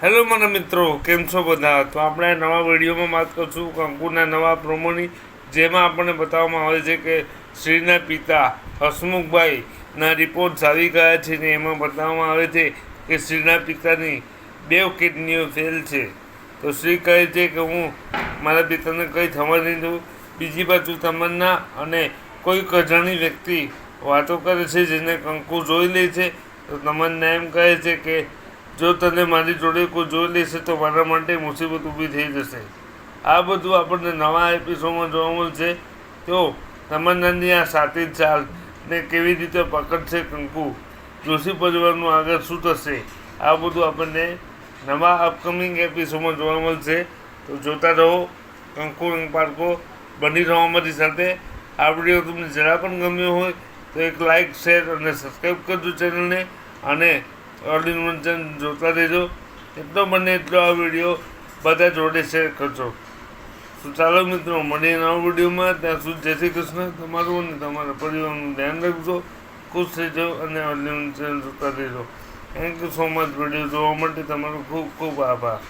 Hello મને મિત્રો, કેમ છો બધા? તો આપણે નવા વિડીયોમાં વાત કરશું કંકુના નવા પ્રોમોની, જેમાં આપણને બતાવવામાં આવે છે કે શ્રીના પિતા હસમુખભાઈના રિપોર્ટ આવી ગયા છે ને એમાં બતાવવામાં આવે છે કે શ્રીના પિતાની બે કિડનીઓ ફેલ છે. તો શ્રી કહે છે કે હું મારા પિતાને કંઈ થવા નહીં દઉં. બીજી બાજુ તમન્ના અને કોઈક અજાણી વ્યક્તિ વાતો કરે છે જેને કંકુ જોઈ લે છે. તો તમન્ના એમ કહે છે કે જો તને મારી જોડે કોઈ જોઈ લેશે તો મારા માટે મુસીબત ઊભી થઈ જશે. આ બધું આપણને નવા એપિસોડમાં જોવા મળશે. તો તમન્નાની આ સાતી ચાલ ને કેવી રીતે પકડશે કંકુ? જોશી પરિવારનું આગળ શું થશે? આ બધું આપણને નવા અપકમિંગ એપિસોડમાં જોવા મળશે. તો જોતા રહો. કંકુ રંગ પાર્કો બની રહો અમારી સાથે. આ વીડિયો તમને જરા પણ ગમ્યો હોય તો એક લાઇક શેર અને સબસ્ક્રાઈબ કરજો ચેનલને અને ચેનલ જોતા રહેજો. એટલો બને એટલો આ વીડિયો બધા જોડે શેર કરજો. તો ચાલો મિત્રો મળીએ નવા વિડીયોમાં ત્યાં સુધી જય શ્રી કૃષ્ણ. તમારું અને તમારા પરિવારનું ધ્યાન રાખજો. ખુશ રહેજો અને ઇન જોતા રહેજો. Thank you so much video જોવા માટે તમારો ખૂબ ખૂબ આભાર.